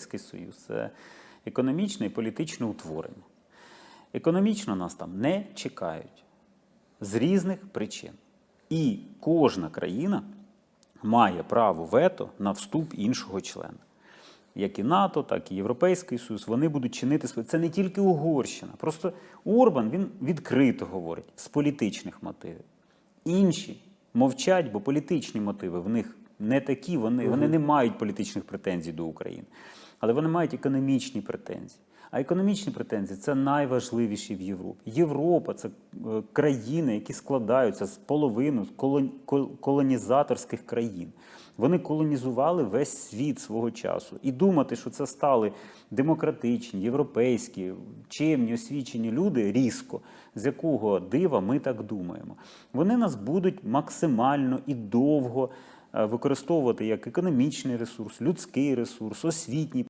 Європейський Союз. Це економічне і політичне утворення. Економічно нас там не чекають з різних причин. І кожна країна має право вето на вступ іншого члена. Як і НАТО, так і Європейський Союз, вони будуть чинити своє. Це не тільки Угорщина. Просто Орбан він відкрито говорить з політичних мотивів. Інші мовчать, бо політичні мотиви в них не такі, вони, вони не мають політичних претензій до України. Але вони мають економічні претензії. А економічні претензії це найважливіші в Європі. Європа це е, країни, які складаються з половину колон- кол- колонізаторських країн. Вони колонізували весь світ свого часу. І думати, що це стали демократичні, європейські, чемні, освічені люди різко, з якого дива ми так думаємо. Вони нас будуть максимально і довго використовувати як економічний ресурс, людський ресурс, освітній